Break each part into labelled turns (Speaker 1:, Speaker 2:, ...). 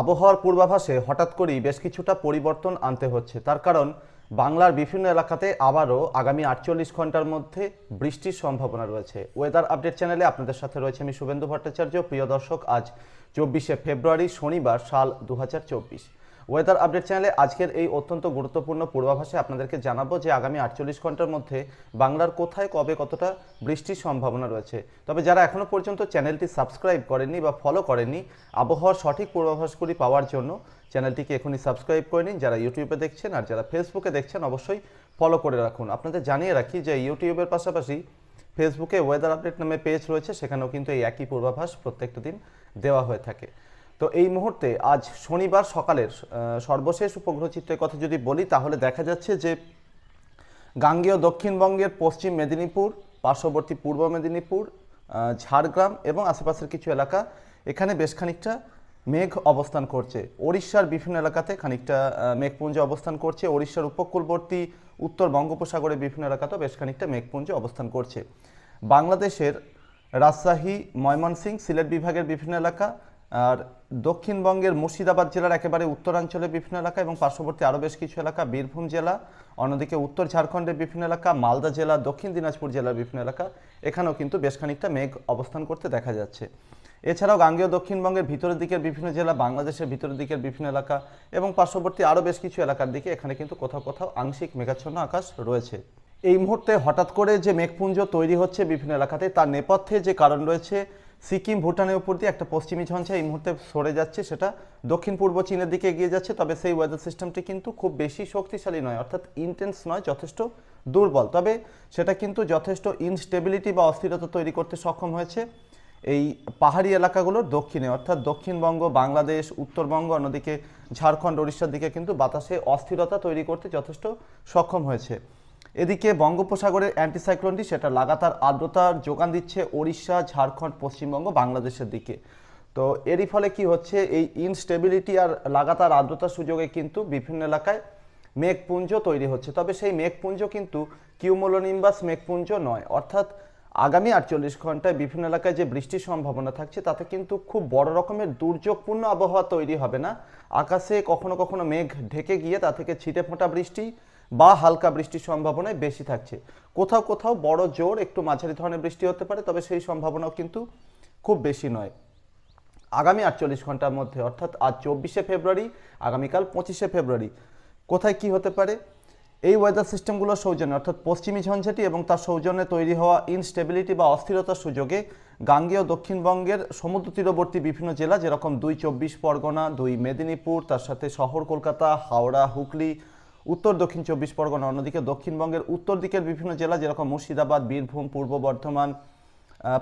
Speaker 1: আবহাওয়ার পূর্বাভাসে হঠাৎ করেই বেশ কিছুটা পরিবর্তন আনতে হচ্ছে। তার কারণ, বাংলার বিভিন্ন এলাকাতে আবারও আগামী আটচল্লিশ ঘণ্টার মধ্যে বৃষ্টির সম্ভাবনা রয়েছে। ওয়েদার আপডেট চ্যানেলে আপনাদের সাথে রয়েছে আমি শুভেন্দু ভট্টাচার্য। প্রিয় দর্শক, আজ চব্বিশে ফেব্রুয়ারি, শনিবার, সাল দু হাজার চব্বিশ। ওয়েদার আপডেট চ্যানেলে আজকের এই অত্যন্ত গুরুত্বপূর্ণ পূর্বাভাসে আপনাদেরকে জানাব যে আগামী আটচল্লিশ ঘণ্টার মধ্যে বাংলার কোথায়, কবে, কতটা বৃষ্টির সম্ভাবনা রয়েছে। তবে যারা এখনও পর্যন্ত চ্যানেলটি সাবস্ক্রাইব করেননি বা ফলো করেননি, আবহাওয়ার সঠিক পূর্বাভাসগুলি পাওয়ার জন্য চ্যানেলটিকে এখনই সাবস্ক্রাইব করে নিন। যারা ইউটিউবে দেখছেন আর যারা ফেসবুকে দেখছেন, অবশ্যই ফলো করে রাখুন। আপনাদের জানিয়ে রাখি যে ইউটিউবের পাশাপাশি ফেসবুকে ওয়েদার আপডেট নামে পেজ রয়েছে, সেখানেও কিন্তু এই একই পূর্বাভাস প্রত্যেকটা দিন দেওয়া হয়ে থাকে। তো এই মুহূর্তে আজ শনিবার সকালের সর্বশেষ উপগ্রহ চিত্রের কথা যদি বলি, তাহলে দেখা যাচ্ছে যে গাঙ্গেয় দক্ষিণবঙ্গের পশ্চিম মেদিনীপুর, পার্শ্ববর্তী পূর্ব মেদিনীপুর ঝাড়গ্রাম এবং আশেপাশের কিছু এলাকা এখানে বেশ খানিকটা মেঘ অবস্থান করছে। ওড়িশার বিভিন্ন এলাকাতে খানিকটা মেঘপুঞ্জ অবস্থান করছে। ওড়িশার উপকূলবর্তী উত্তর বঙ্গোপসাগরের বিভিন্ন এলাকাতেও বেশ খানিকটা মেঘপুঞ্জ অবস্থান করছে। বাংলাদেশের রাজশাহী, ময়মনসিংহ, সিলেট বিভাগের বিভিন্ন এলাকা, আর দক্ষিণবঙ্গের মুর্শিদাবাদ জেলার একেবারে উত্তরাঞ্চলের বিভিন্ন এলাকা এবং পার্শ্ববর্তী আরও বেশ কিছু এলাকা, বীরভূম জেলা, অন্যদিকে উত্তর ঝাড়খণ্ডের বিভিন্ন এলাকা, মালদা জেলা, দক্ষিণ দিনাজপুর জেলার বিভিন্ন এলাকা। এখানেও কিন্তু বেশ খানিকটা মেঘ অবস্থান করতে দেখা যাচ্ছে। এছাড়াও গাঙ্গেয় দক্ষিণবঙ্গের ভিতরের দিকের বিভিন্ন জেলা, বাংলাদেশের ভিতরের দিকের বিভিন্ন এলাকা এবং পার্শ্ববর্তী আরও বেশ কিছু এলাকার দিকে এখানে কিন্তু কোথাও কোথাও আংশিক মেঘাচ্ছন্ন আকাশ রয়েছে। এই মুহূর্তে হঠাৎ করে যে মেঘপুঞ্জ তৈরি হচ্ছে বিভিন্ন এলাকাতে, তার নেপথ্যে যে কারণ রয়েছে সিকিম, ভুটানের উপর দিয়ে একটা পশ্চিমী ঝঞ্ঝা এই মুহূর্তে সরে যাচ্ছে, সেটা দক্ষিণ পূর্ব চীনের দিকে এগিয়ে যাচ্ছে, তবে সেই ওয়েদার সিস্টেমটি কিন্তু খুব বেশি শক্তিশালী নয়, অর্থাৎ ইন্টেন্স নয়, যথেষ্ট দুর্বল। তবে সেটা কিন্তু যথেষ্ট ইনস্টেবিলিটি বা অস্থিরতা তৈরি করতে সক্ষম হয়েছে এই পাহাড়ি এলাকাগুলোর দক্ষিণে, অর্থাৎ দক্ষিণবঙ্গ, বাংলাদেশ, উত্তরবঙ্গ, অন্যদিকে ঝাড়খণ্ড ওড়িশার দিকে কিন্তু বাতাসে অস্থিরতা তৈরি করতে যথেষ্ট সক্ষম হয়েছে। এদিকে বঙ্গোপসাগরের অ্যান্টিসাইক্লোনটি, সেটা লাগাতার আর্দ্রতার যোগান দিচ্ছে ওড়িশা, ঝাড়খণ্ড, পশ্চিমবঙ্গ, বাংলাদেশের দিকে। তো এরই ফলে কি হচ্ছে? এই ইনস্টেবিলিটি আর লাগাতার আর্দ্রতার সুযোগে কিন্তু বিভিন্ন এলাকায় মেঘপুঞ্জ তৈরি হচ্ছে। তবে সেই মেঘপুঞ্জ কিন্তু কিউমোলোনিম্বাস মেঘপুঞ্জ নয়। অর্থাৎ আগামী আটচল্লিশ ঘন্টায় বিভিন্ন এলাকায় যে বৃষ্টির সম্ভাবনা থাকছে, তাতে কিন্তু খুব বড় রকমের দুর্যোগপূর্ণ আবহাওয়া তৈরি হবে না। আকাশে কখনো কখনো মেঘ ঢেকে গিয়ে তা থেকে ছিটে ফোঁটা বৃষ্টি বা হালকা বৃষ্টির সম্ভাবনায় বেশি থাকছে। কোথাও কোথাও বড় জোর, একটু মাঝারি ধরনের বৃষ্টি হতে পারে, তবে সেই সম্ভাবনাও কিন্তু খুব বেশি নয়। আগামী আটচল্লিশ ঘণ্টার মধ্যে, অর্থাৎ আজ চব্বিশে ফেব্রুয়ারি, আগামীকাল পঁচিশে ফেব্রুয়ারি, কোথায় কি হতে পারে? এই ওয়েদার সিস্টেমগুলোর সৌজন্যে, অর্থাৎ পশ্চিমী ঝঞ্ঝাটি এবং তার সৌজন্যে তৈরি হওয়া ইনস্টেবিলিটি বা অস্থিরতার সুযোগে গাঙ্গেয় দক্ষিণবঙ্গের সমুদ্র তীরবর্তী বিভিন্ন জেলা, যেরকম দুই চব্বিশ পরগনা, দুই মেদিনীপুর, তার সাথে শহর কলকাতা, হাওড়া, হুগলি উত্তর, দক্ষিণ চব্বিশ পরগনা, অন্যদিকে দক্ষিণবঙ্গের উত্তর দিকের বিভিন্ন জেলা, যেরকম মুর্শিদাবাদ, বীরভূম, পূর্ব বর্ধমান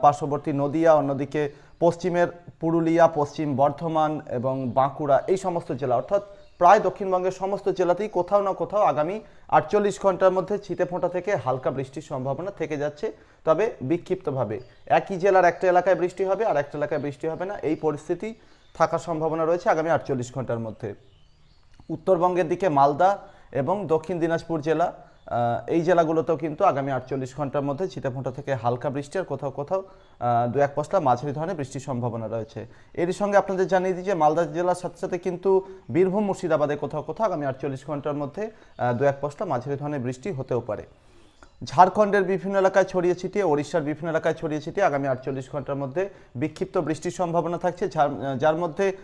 Speaker 1: পার্শ্ববর্তী নদিয়া, অন্যদিকে পশ্চিমের পুরুলিয়া, পশ্চিম বর্ধমান এবং বাঁকুড়া, এই সমস্ত জেলা। অর্থাৎ প্রায় দক্ষিণবঙ্গের সমস্ত জেলাতেই কোথাও না কোথাও আগামী আটচল্লিশ ঘণ্টার মধ্যে ছিটে ফোঁটা থেকে হালকা বৃষ্টির সম্ভাবনা থেকে যাচ্ছে। তবে বিক্ষিপ্তভাবে একই জেলার একটা এলাকায় বৃষ্টি হবে আর একটা এলাকায় বৃষ্টি হবে না। এই পরিস্থিতি থাকার সম্ভাবনা রয়েছে আগামী আটচল্লিশ ঘণ্টার মধ্যে। উত্তরবঙ্গের দিকে মালদা এবং দক্ষিণ দিনাজপুর জেলা এই জেলাগুলোতেও কিন্তু আগামী আটচল্লিশ ঘণ্টার মধ্যে ছিটাফোঁটা থেকে হালকা বৃষ্টি আর কোথাও কোথাও দু এক পশলা মাঝারি ধরনের বৃষ্টির সম্ভাবনা রয়েছে। এরই সঙ্গে আপনাদের জানিয়ে দিই যে মালদা জেলার সাথে সাথে কিন্তু বীরভূম, মুর্শিদাবাদে কোথাও কোথাও আগামী আটচল্লিশ ঘণ্টার মধ্যে দু এক পশলা মাঝারি ধরনের বৃষ্টি হতেও পারে। ঝাড়খণ্ডের বিভিন্ন এলাকায় ছড়িয়ে ছিটিয়ে, ওড়িশার বিভিন্ন এলাকায় ছড়িয়ে ছিটিয়ে আগামী আটচল্লিশ ঘণ্টার মধ্যে বিক্ষিপ্ত বৃষ্টির সম্ভাবনা থাকছে। যার- মধ্যে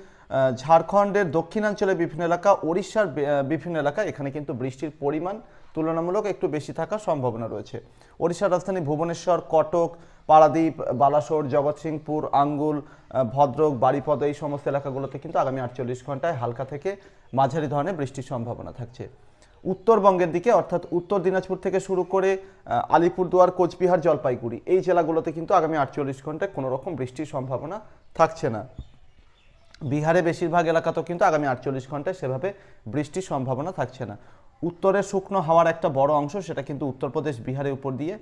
Speaker 1: ঝাড়খণ্ডের দক্ষিণাঞ্চলের বিভিন্ন এলাকা, ওড়িশার বিভিন্ন এলাকা, এখানে কিন্তু বৃষ্টির পরিমাণ তুলনামূলক একটু বেশি থাকার সম্ভাবনা রয়েছে। ওড়িশার রাজধানী ভুবনেশ্বর, কটক, পারাদ্বীপ, বালাসোর জগৎসিংপুর আঙ্গুল ভদ্রক বাড়িপদ এই সমস্ত এলাকাগুলোতে কিন্তু আগামী আটচল্লিশ ঘন্টায় হালকা থেকে মাঝারি ধরনের বৃষ্টির সম্ভাবনা থাকছে। উত্তরবঙ্গের দিকে, অর্থাৎ উত্তর দিনাজপুর থেকে শুরু করে আলিপুরদুয়ার, কোচবিহার, জলপাইগুড়ি, এই জেলাগুলোতে কিন্তু আগামী আটচল্লিশ ঘন্টায় কোনো রকম বৃষ্টির সম্ভাবনা থাকছে না। বিহারে বেশিরভাগ এলাকাতেও কিন্তু আগামী আটচল্লিশ ঘন্টায় সেভাবে বৃষ্টির সম্ভাবনা থাকছে না। উত্তরের শুকনো হাওয়ার একটা বড় অংশ সেটা কিন্তু উত্তরপ্রদেশ বিহারের উপর দিয়ে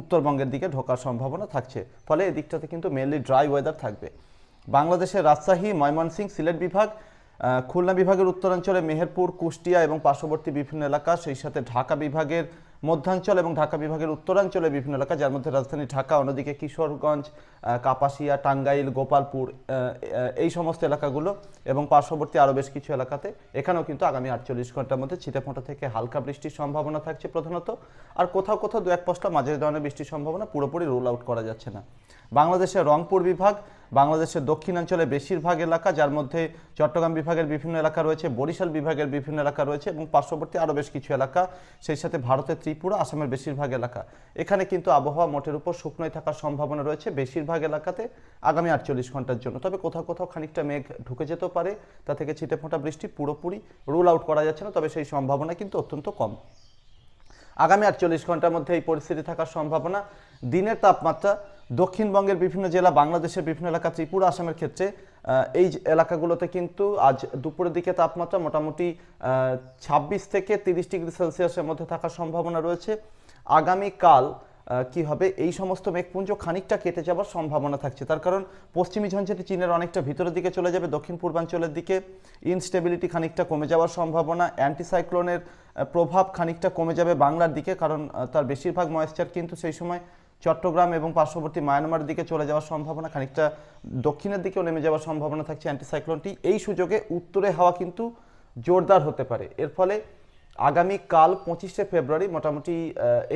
Speaker 1: উত্তরবঙ্গের দিকে ঢোকার সম্ভাবনা থাকছে। ফলে এই দিকটাতে কিন্তু মেনলি ড্রাই ওয়েদার থাকবে। বাংলাদেশের রাজশাহী, ময়মনসিংহ, সিলেট বিভাগ খুলনা বিভাগের উত্তরাঞ্চলে মেহেরপুর, কুষ্টিয়া এবং পার্শ্ববর্তী বিভিন্ন এলাকা, সেই সাথে ঢাকা বিভাগের মধ্যাঞ্চল এবং ঢাকা বিভাগের উত্তরাঞ্চলে বিভিন্ন এলাকা, যার মধ্যে রাজধানী ঢাকা, অন্যদিকে কিশোরগঞ্জ কাপাসিয়া, টাঙ্গাইল, গোপালপুর এই সমস্ত এলাকাগুলো এবং পার্শ্ববর্তী আরও বেশ কিছু এলাকাতে। এখানেও কিন্তু আগামী আটচল্লিশ ঘণ্টার মধ্যে ছিটেফোঁটা থেকে হালকা বৃষ্টির সম্ভাবনা থাকছে প্রধানত। আর কোথাও কোথাও দু এক পশলা মাঝারি ধরনের বৃষ্টির সম্ভাবনা পুরোপুরি রুল আউট করা যাচ্ছে না। বাংলাদেশের রংপুর বিভাগ, বাংলাদেশের দক্ষিণাঞ্চলে বেশিরভাগ এলাকা, যার মধ্যে চট্টগ্রাম বিভাগের বিভিন্ন এলাকা রয়েছে, বরিশাল বিভাগের বিভিন্ন এলাকা রয়েছে এবং পার্শ্ববর্তী আরও বেশ কিছু এলাকা, সেই সাথে ভারতের ত্রিপুরা আসামের বেশিরভাগ এলাকা। এখানে কিন্তু আবহাওয়া মোটের উপর শুকনোই থাকার সম্ভাবনা রয়েছে। বেশিরভাগ এলাকাতে আগামী আটচল্লিশ ঘণ্টার জন্য। তবে কোথাও কোথাও খানিকটা মেঘ ঢুকে যেতে পারে। তা থেকে ছিটে ফোঁটা বৃষ্টি পুরোপুরি রুল আউট করা যাচ্ছে না, তবে সেই সম্ভাবনা কিন্তু অত্যন্ত কম। আগামী আটচল্লিশ ঘণ্টার মধ্যে এই পরিস্থিতি থাকার সম্ভাবনা। দিনের তাপমাত্রা দক্ষিণবঙ্গের বিভিন্ন জেলা, বাংলাদেশের বিভিন্ন এলাকা, ত্রিপুরা, আসামের ক্ষেত্রে এই এলাকাগুলোতে কিন্তু আজ দুপুরের দিকে তাপমাত্রা মোটামুটি ছাব্বিশ থেকে তিরিশ ডিগ্রি সেলসিয়াসের মধ্যে থাকার সম্ভাবনা রয়েছে। আগামীকাল কি হবে? এই সমস্ত মেঘপুঞ্জ খানিকটা কেটে যাওয়ার সম্ভাবনা থাকছে। তার কারণ, পশ্চিমী ঝঞ্ঝাটি চীনের অনেকটা ভিতরের দিকে চলে যাবে, দক্ষিণ পূর্বাঞ্চলের দিকে ইনস্টেবিলিটি খানিকটা কমে যাওয়ার সম্ভাবনা অ্যান্টিসাইক্লোনের প্রভাব খানিকটা কমে যাবে বাংলার দিকে, কারণ তার বেশিরভাগ ময়েশ্চার কিন্তু সেই সময় চট্টগ্রাম এবং পার্শ্ববর্তী মায়ানমারের দিকে চলে যাওয়ার সম্ভাবনা খানিকটা দক্ষিণের দিকেও নেমে যাওয়ার সম্ভাবনা থাকছে অ্যান্টিসাইক্লোনটি এই সুযোগে উত্তরে হাওয়া কিন্তু জোরদার হতে পারে। এর ফলে আগামীকাল পঁচিশে ফেব্রুয়ারি মোটামুটি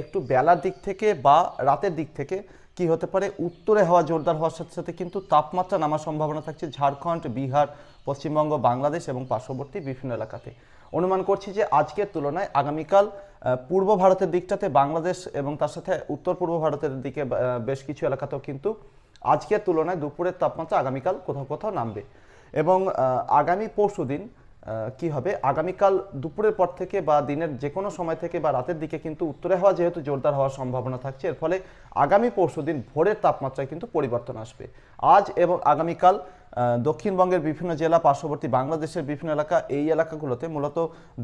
Speaker 1: একটু বেলার দিক থেকে বা রাতের দিক থেকে কি হতে পারে, উত্তরে হাওয়া জোরদার হওয়ার সাথে সাথে কিন্তু তাপমাত্রা নামার সম্ভাবনা থাকছে ঝাড়খণ্ড, বিহার, পশ্চিমবঙ্গ, বাংলাদেশ এবং পার্শ্ববর্তী বিভিন্ন এলাকাতে। অনুমান করছি যে আজকের তুলনায় আগামীকাল পূর্ব ভারতের দিকটাতে বাংলাদেশ এবং তার সাথে উত্তর পূর্ব ভারতের দিকে বেশ কিছু এলাকাতেও কিন্তু আজকের তুলনায় দুপুরের তাপমাত্রা আগামীকাল কোথাও কোথাও নামবে। এবং আগামী পরশু দিন কি হবে? আগামীকাল দুপুরের পর থেকে বা দিনের যে কোনো সময় থেকে বা রাতের দিকে কিন্তু উত্তরে হওয়া যেহেতু জোরদার হওয়ার সম্ভাবনা থাকছে, এর ফলে আগামী পরশু দিন ভোরের তাপমাত্রায় কিন্তু পরিবর্তন আসবে। আজ এবং আগামীকাল দক্ষিণবঙ্গের বিভিন্ন জেলা, পার্শ্ববর্তী বাংলাদেশের বিভিন্ন এলাকা, এই এলাকাগুলোতে মূলত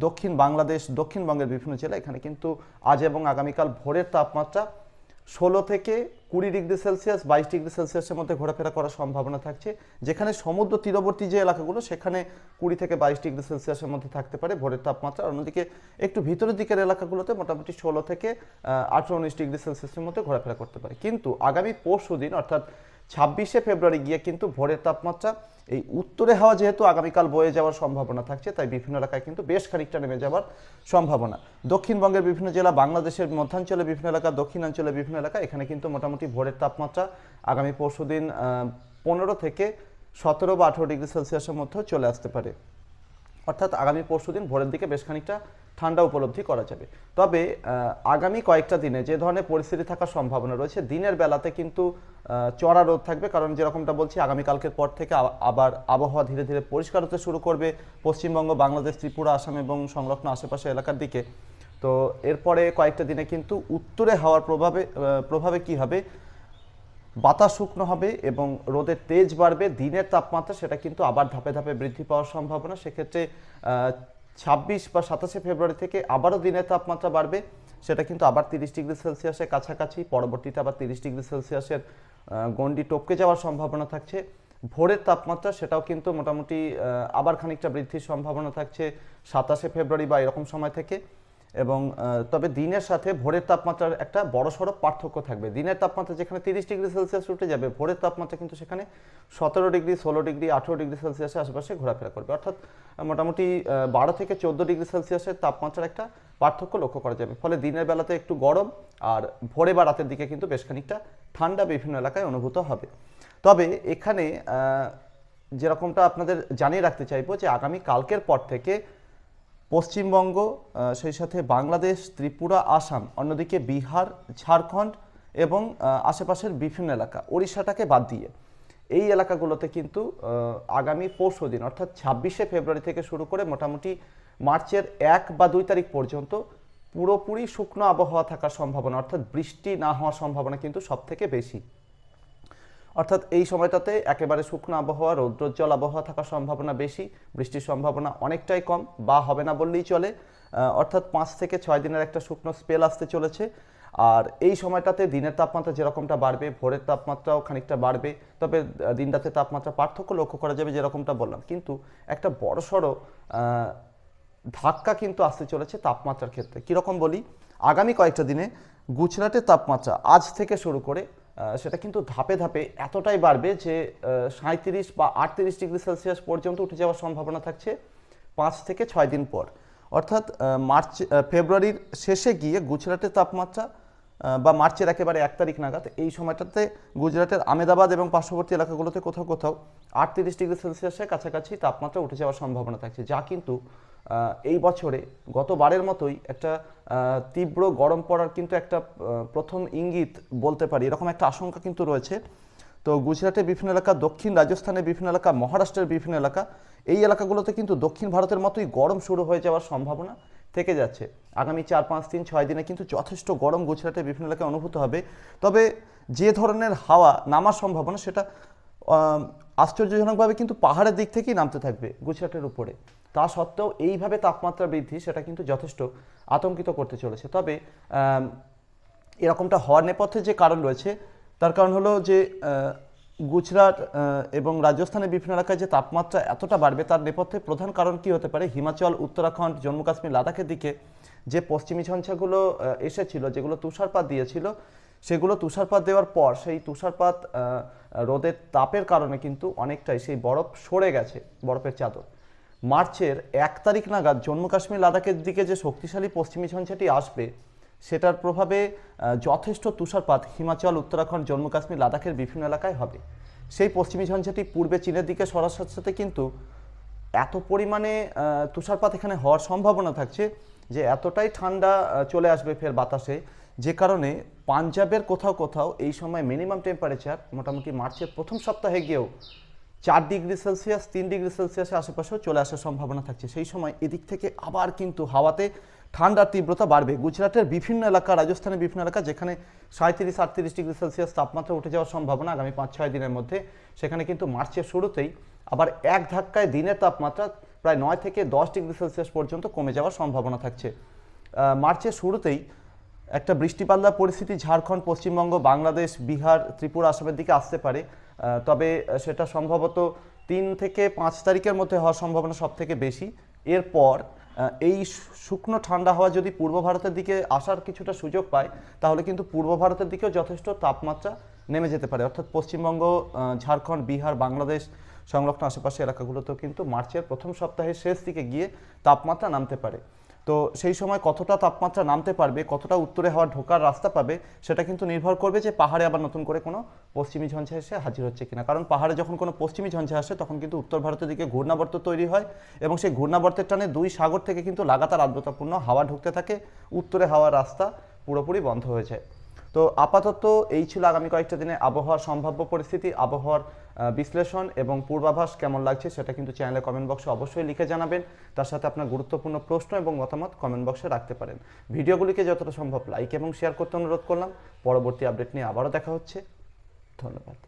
Speaker 1: দক্ষিণ বাংলাদেশ, দক্ষিণবঙ্গের বিভিন্ন জেলা এখানে কিন্তু আজ এবং আগামীকাল ভোরের তাপমাত্রা ষোলো থেকে কুড়ি ডিগ্রি সেলসিয়াস, বাইশ ডিগ্রি সেলসিয়াসের মধ্যে ঘোরাফেরা করার সম্ভাবনা থাকছে। যেখানে সমুদ্র তীরবর্তী যে এলাকাগুলো, সেখানে কুড়ি থেকে বাইশ ডিগ্রি সেলসিয়াসের মধ্যে থাকতে পারে ভোরের তাপমাত্রা। অন্যদিকে একটু ভিতরের দিকের এলাকাগুলোতে মোটামুটি ষোলো থেকে আঠেরো, উনিশ ডিগ্রি সেলসিয়াসের মধ্যে ঘোরাফেরা করতে পারে। কিন্তু আগামী পরশু দিন অর্থাৎ ছাব্বিশে ফেব্রুয়ারি গিয়ে কিন্তু ভোরের তাপমাত্রা এই উত্তরে হাওয়া যেহেতু আগামীকাল বয়ে যাওয়ার সম্ভাবনা থাকছে, তাই বিভিন্ন এলাকায় কিন্তু বেশ খানিকটা নেমে যাওয়ার সম্ভাবনা। দক্ষিণবঙ্গের বিভিন্ন জেলা, বাংলাদেশের মধ্যাঞ্চলে বিভিন্ন এলাকা, দক্ষিণাঞ্চলে বিভিন্ন এলাকা, এখানে কিন্তু মোটামুটি ভোরের তাপমাত্রা আগামী পরশু দিন পনেরো থেকে সতেরো বা আঠেরো ডিগ্রি সেলসিয়াসের মধ্যেও চলে আসতে পারে। অর্থাৎ আগামী পরশু দিন ভোরের দিকে বেশ খানিকটা ঠান্ডা উপলব্ধি করা যাবে। তবে আগামী কয়েকটা দিনে যে ধরনের পরিস্থিতি থাকার সম্ভাবনা রয়েছে, দিনের বেলাতে কিন্তু চড়া রোদ থাকবে। কারণ যেরকমটা বলছি, আগামীকালকের পর থেকে আবার আবহাওয়া ধীরে ধীরে পরিষ্কার হতে শুরু করবে। পশ্চিমবঙ্গ, বাংলাদেশ, ত্রিপুরা, আসাম এবং সংলগ্ন আশেপাশে এলাকার দিকে। তো, এরপরে কয়েকটা দিনে কিন্তু উত্তরে হাওয়ার প্রভাবে প্রভাবে কি হবে? বাতাস শুকনো হবে এবং রোদের তেজ বাড়বে। দিনের তাপমাত্রা সেটা কিন্তু আবার ধাপে ধাপে বৃদ্ধি পাওয়ার সম্ভাবনা। সেক্ষেত্রে ছাব্বিশ বা সাতাশে ফেব্রুয়ারি থেকে আবারও দিনের তাপমাত্রা বাড়বে। সেটা কিন্তু আবার তিরিশ ডিগ্রি সেলসিয়াসের কাছাকাছি। পরবর্তীতে আবার তিরিশ ডিগ্রি সেলসিয়াসের গন্ডি টপকে যাওয়ার সম্ভাবনা থাকছে। ভোরের তাপমাত্রা সেটাও কিন্তু মোটামুটি আবার খানিকটা বৃদ্ধির সম্ভাবনা থাকছে সাতাশে ফেব্রুয়ারি বা এরকম সময় থেকে। এবং তবে দিনের সাথে ভোরের তাপমাত্রার একটা বড়সড় পার্থক্য থাকবে। দিনের তাপমাত্রা যেখানে তিরিশ ডিগ্রি সেলসিয়াস উঠে যাবে, ভোরের তাপমাত্রা কিন্তু সেখানে সতেরো ডিগ্রি, ষোলো ডিগ্রি, আঠেরো ডিগ্রি সেলসিয়াসের আশেপাশে ঘোরাফেরা করবে। অর্থাৎ মোটামুটি বারো থেকে চোদ্দ ডিগ্রি সেলসিয়াসের তাপমাত্রার একটা পার্থক্য লক্ষ্য করা যাবে। ফলে দিনের বেলাতে একটু গরম আর ভোরে বা রাতের দিকে কিন্তু বেশ খানিকটা ঠান্ডা বিভিন্ন এলাকায় অনুভূত হবে। তবে এখানে যেরকমটা আপনাদের জানিয়ে রাখতে চাইব যে আগামী কালকের পর থেকে পশ্চিমবঙ্গ সেই সাথে বাংলাদেশ, ত্রিপুরা, আসাম, অন্যদিকে বিহার, ঝাড়খণ্ড এবং আশেপাশের বিভিন্ন এলাকা। ওড়িশাটাকে বাদ দিয়ে এই এলাকাগুলোতে কিন্তু আগামী পরশু দিন, অর্থাৎ ছাব্বিশে ফেব্রুয়ারি থেকে শুরু করে মোটামুটি মার্চের এক বা দুই তারিখ পর্যন্ত পুরোপুরি শুকনো আবহাওয়া থাকার সম্ভাবনা, অর্থাৎ বৃষ্টি না হওয়ার সম্ভাবনা কিন্তু সব থেকে বেশি। অর্থাৎ এই সময়টাতে একেবারে শুকনো আবহাওয়া, রৌদ্রোজ্জ্বল আবহাওয়া থাকার সম্ভাবনা বেশি, বৃষ্টির সম্ভাবনা অনেকটাই কম, বা হবে না বললেই চলে। অর্থাৎ পাঁচ থেকে ছয় দিনের একটা শুকনো স্পেল আসতে চলেছে। আর এই সময়টাতে দিনের তাপমাত্রা যেরকমটা বাড়বে, ভোরের তাপমাত্রাও খানিকটা বাড়বে, তবে দিন রাতের তাপমাত্রা পার্থক্য লক্ষ্য করা যাবে যেরকমটা বললাম। কিন্তু একটা বড়সড় ধাক্কা কিন্তু আসতে চলেছে তাপমাত্রার ক্ষেত্রে। কীরকম বলি? আগামী কয়েকটা দিনে গুজরাটের তাপমাত্রা আজ থেকে শুরু করে সেটা কিন্তু ধাপে ধাপে এতটাই বাড়বে যে সাঁত্রিশ বা আটত্রিশ ডিগ্রি সেলসিয়াস পর্যন্ত উঠে যাওয়ার সম্ভাবনা থাকছে পাঁচ থেকে ছয় দিন পর। অর্থাৎ মার্চ ফেব্রুয়ারির শেষে গিয়ে গুজরাটের তাপমাত্রা বা মার্চের একেবারে এক তারিখ নাগাদ, এই সময়টাতে গুজরাটের আমেদাবাদ এবং পার্শ্ববর্তী এলাকাগুলোতে কোথাও কোথাও আটত্রিশ ডিগ্রি সেলসিয়াসের কাছাকাছি তাপমাত্রা উঠে যাওয়ার সম্ভাবনা থাকছে, যা কিন্তু এই বছরে গতবারের মতোই একটা তীব্র গরম পড়ার কিন্তু একটা প্রথম ইঙ্গিত বলতে পারি। এরকম একটা আশঙ্কা কিন্তু রয়েছে। তো গুজরাটের বিভিন্ন এলাকা, দক্ষিণ রাজস্থানের বিভিন্ন এলাকা, মহারাষ্ট্রের বিভিন্ন এলাকা, এই এলাকাগুলোতে কিন্তু দক্ষিণ ভারতের মতোই গরম শুরু হয়ে যাওয়ার সম্ভাবনা। থেকে যাচ্ছে। আগামী চার, পাঁচ দিন ছয় দিনে কিন্তু যথেষ্ট গরম গুজরাটের বিভিন্ন এলাকায় অনুভূত হবে। তবে যে ধরনের হাওয়া নামার সম্ভাবনা সেটা আশ্চর্যজনকভাবে কিন্তু পাহাড়ের দিক থেকেই নামতে থাকবে গুজরাটের উপরে। তা সত্ত্বেও এইভাবে তাপমাত্রা বৃদ্ধি সেটা কিন্তু যথেষ্ট আতঙ্কিত করতে চলেছে। তবে এরকমটা হওয়ার নেপথ্যে যে কারণ রয়েছে, তার কারণ হলো যে গুজরাট এবং রাজস্থানের বিভিন্ন এলাকায় যে তাপমাত্রা এতটা বাড়বে তার নেপথ্যে প্রধান কারণ কি হতে পারে? হিমাচল, উত্তরাখণ্ড, জম্মু কাশ্মীর, লাদাখের দিকে যে পশ্চিমী ঝঞ্ঝাগুলো এসেছিল, যেগুলো তুষারপাত দিয়েছিল, সেগুলো তুষারপাত দেওয়ার পর সেই তুষারপাত রোদের তাপের কারণে কিন্তু অনেকটাই সেই বরফ সরে গেছে, বরফের চাদর। মার্চের এক তারিখ নাগাদ জম্মু কাশ্মীর, লাদাখের দিকে যে শক্তিশালী পশ্চিমী ঝঞ্ঝাটি আসবে সেটার প্রভাবে যথেষ্ট তুষারপাত হিমাচল, উত্তরাখণ্ড, জম্মু কাশ্মীর, লাদাখের বিভিন্ন এলাকায় হবে। সেই পশ্চিমী ঝঞ্ঝাটি পূর্বে চীনের দিকে সরার সাথে সাথে কিন্তু এত পরিমাণে তুষারপাত এখানে হওয়ার সম্ভাবনা থাকছে যে এতটাই ঠান্ডা চলে আসবে ফের বাতাসে। যে কারণে পাঞ্জাবের কোথাও কোথাও এই সময় মিনিমাম টেম্পারেচার মোটামুটি মার্চের প্রথম সপ্তাহে গিয়েও চার ডিগ্রি সেলসিয়াস, তিন ডিগ্রি সেলসিয়াসের আশেপাশেও চলে আসার সম্ভাবনা থাকছে। সেই সময় এদিক থেকে আবার কিন্তু হাওয়াতে ঠান্ডার তীব্রতা বাড়বে। গুজরাটের বিভিন্ন এলাকা, রাজস্থানের বিভিন্ন এলাকা, যেখানে সাঁত্রিশ আটত্রিশ ডিগ্রি সেলসিয়াস তাপমাত্রা উঠে যাওয়ার সম্ভাবনা আগামী পাঁচ, ছয় দিনের মধ্যে, সেখানে কিন্তু মার্চের শুরুতেই আবার এক ধাক্কায় দিনের তাপমাত্রা প্রায় নয় থেকে দশ ডিগ্রি সেলসিয়াস পর্যন্ত কমে যাওয়ার সম্ভাবনা থাকছে। মার্চের শুরুতেই একটা বৃষ্টিপাল্লার পরিস্থিতি ঝাড়খণ্ড, পশ্চিমবঙ্গ, বাংলাদেশ, বিহার, ত্রিপুরা আসামের দিকে আসতে পারে। তবে সেটা সম্ভবত তিন থেকে পাঁচ তারিখের মধ্যে হওয়ার সম্ভাবনা সব থেকে বেশি। এরপর এই শুকনো ঠান্ডা হওয়া যদি পূর্ব ভারতের দিকে আসার কিছুটা সুযোগ পায়, তাহলে কিন্তু পূর্ব ভারতের দিকেও যথেষ্ট তাপমাত্রা নেমে যেতে পারে। অর্থাৎ পশ্চিমবঙ্গ ঝাড়খণ্ড, বিহার, বাংলাদেশ সংলগ্ন আশেপাশে এলাকাগুলোতেও কিন্তু মার্চের প্রথম সপ্তাহের শেষ দিকে গিয়ে তাপমাত্রা নামতে পারে। তো সেই সময় কতটা তাপমাত্রা নামতে পারবে, কতটা উত্তরে হওয়ার ঢোকার রাস্তা পাবে, সেটা কিন্তু নির্ভর করবে যে পাহাড়ে আবার নতুন করে কোনো পশ্চিমী ঝঞ্ঝা এসে হাজির হচ্ছে কিনা। কারণ পাহাড়ে যখন কোনো পশ্চিমী ঝঞ্ঝা আসে, তখন কিন্তু উত্তর ভারতের দিকে ঘূর্ণাবর্ত তৈরি হয় এবং সেই ঘূর্ণাবর্তের টানে দুই সাগর থেকে কিন্তু লাগাতার আর্দ্রতাপূর্ণ হাওয়া ঢুকতে থাকে। উত্তরে হাওয়ার রাস্তা পুরোপুরি বন্ধ হয়ে যায়। তো আপাতত এই ছিল আগামী কয়েকটা দিনে আবহাওয়ার সম্ভাব্য পরিস্থিতি, আবহাওয়ার বিশ্লেষণ এবং পূর্বাভাস কেমন লাগছে সেটা কিন্তু চ্যানেলে কমেন্ট বক্সে অবশ্যই লিখে জানাবেন। তার সাথে আপনার গুরুত্বপূর্ণ প্রশ্ন এবং মতামত কমেন্ট বক্সে রাখতে পারেন। ভিডিওগুলিকে যতটা সম্ভব লাইক এবং শেয়ার করতে অনুরোধ করলাম। পরবর্তী আপডেট নিয়ে আবারও দেখা হচ্ছে। ধন্যবাদ।